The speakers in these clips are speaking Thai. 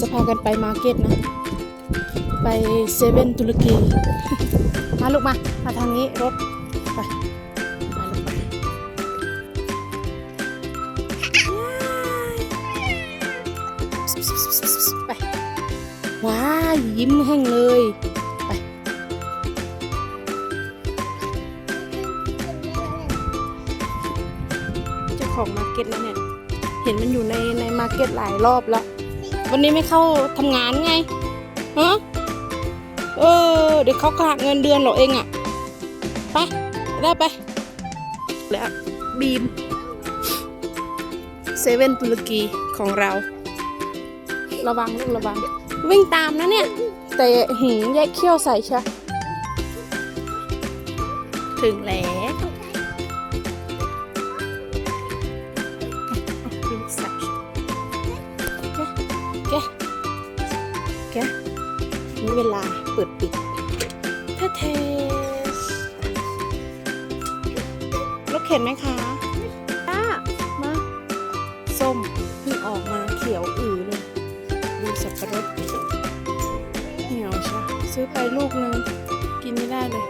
จะพากันไปมาร์เก็ตนะ ไปเซเว่นตุรกี มาลูกมา มาทางนี้รถ ไปไปลูกไปไปว้ายยิ้มแห้งเลย ไปเจ้าของมาร์เก็ตแล้วเนี่ย เห็นมันอยู่ในในมาร์เก็ตหลายรอบแล้ว วันนี้ไม่เข้าทำงานไงฮะเออ เดี๋ยวเขาขาดเงินเดือนเหรอเองอะไปได้ไป แล้วบีมเซเว่นตุรกีของเรา ระวังลูกระวัง วิ่งตามนะเนี่ย แต่หิงแยกเขี้ยวใส่ชะถึงแล้ววิ่ เวลาเปิดปิดเทเทสรถเข็นไหมคะป้ามาส้มเพิ่งออกมาเขียวอือเลยดูสับปะรดเหนียวใช่ซื้อไปลูกนึงกินไม่ได้เลย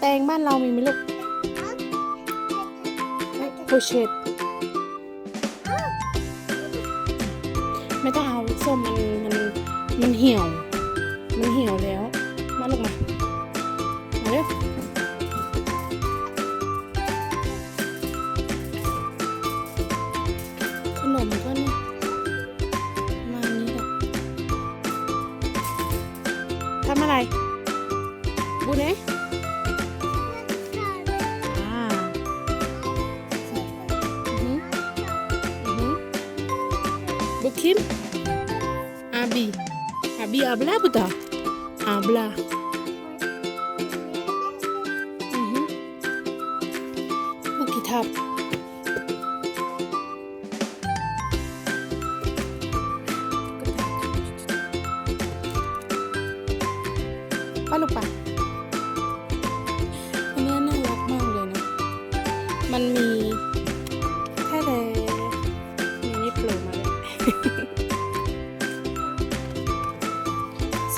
แตงบ้านเรามีไหมลูกโพเชตไม่ต้องเอาส้มมันมัน มันเหี่ยว มันเหี่ยวแล้ว มาลูกมามาเร็วขนมก็เนี่ยมาณนี้แหละทำอะไรบูเน่อ่าอือหือบุคิม อาบีอาบ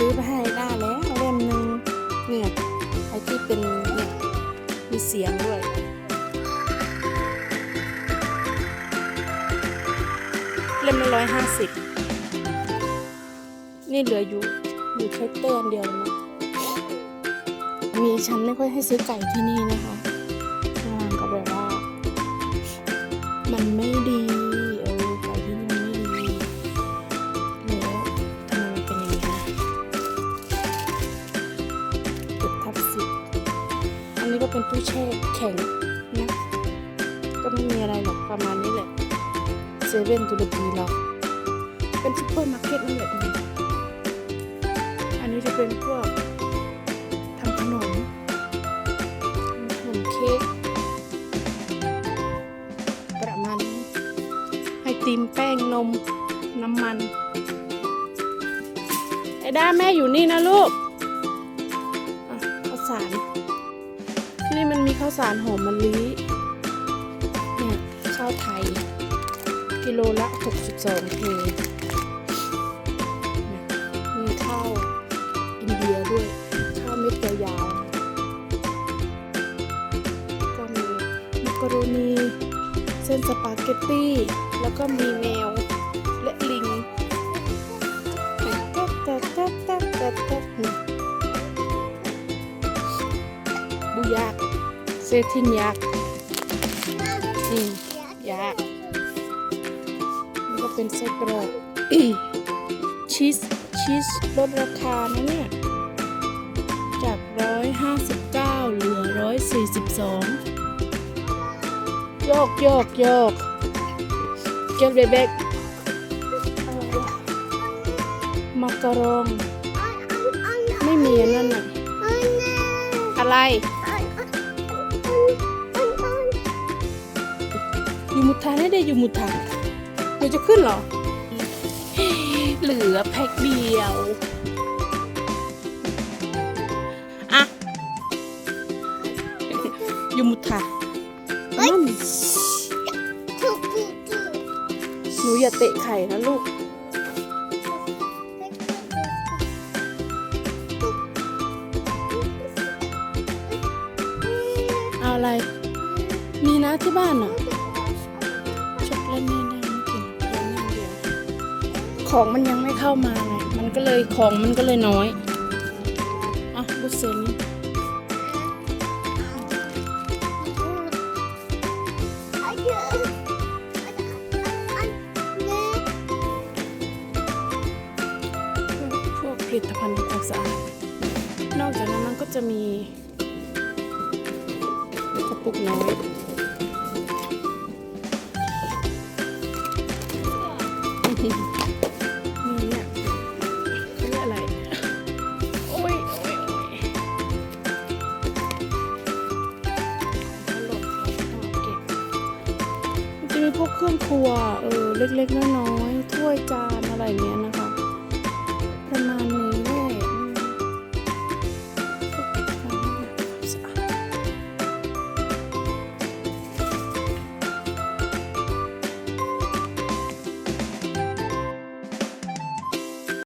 ซื้อไปให้ด้าแล้วเล่มหนึ่งเนี่ยไอที่เป็นเนี่ยมีเสียงด้วยเล่มละร้อยห้าสิบนี่เหลืออยู่อยู่แค่เตือนเดียวนะมีฉันไม่ค่อยให้ซื้อไก่ที่นี่นะคะนางก็แบบว่า มันไม่ นนี้ก็เป็นตู้แช่แข็งนะก็ไม่มีอะไรหรอกประมาณนี้แหละเซเว่นตุรกีเราเป็นซุปเปอร์มาร์เก็ตนั่นแหละอันนี้จะเป็นพวกทำขนมขนมเค้กประมาณนี้ไอติมแป้งนมน้ำมันไอ้ด้าแม่อยู่นี่นะลูกอะข้าสาร นี่มันมีข้าวสารหอมมะลิเนี่ยข้าวไทย กิโลละ 62เพมีข้าวอินเดียด้วย ข้าวเม็ดยาวๆก็มีมักกะโรนีเส้นสปาเกตตี้ แล้วก็มีแมวและลิงแต๊ะแต๊ะ แต๊ะแต๊ะแต๊ะแต๊ะแต๊ะนี่บูยักษ์เซทินยักษ์อืมยักษ์นี่ก็เป็นไส้กรอกชีสชีสลดราคานะเนี่ย จาก 159 เหลือ 142 โยกโยกโยกเก็บเบกมักกะรองไม่มีอันนั่นน่ะอะไร ยู่มุทาได้ได้อยู่มุทาเดี๋ยวจะขึ้นเหรอ เหลือแพ็คเดียวอะยูมุทาอืมนูอย่าเตะไข่นะลูกเอาอะไร มีนะที่บ้านอะ ของมันยังไม่เข้ามาไงมันก็เลยของมันก็เลยน้อยอะบุเซนพวกผลิตภัณฑ์ทำความสะอาดนอกจากนั้นมันก็จะมีกระปุกน้อยมี อพวกเครื่องครัวเออเล็กๆน้อยๆถ้วยจานอะไรเงี้ยนะคะ ประมาณ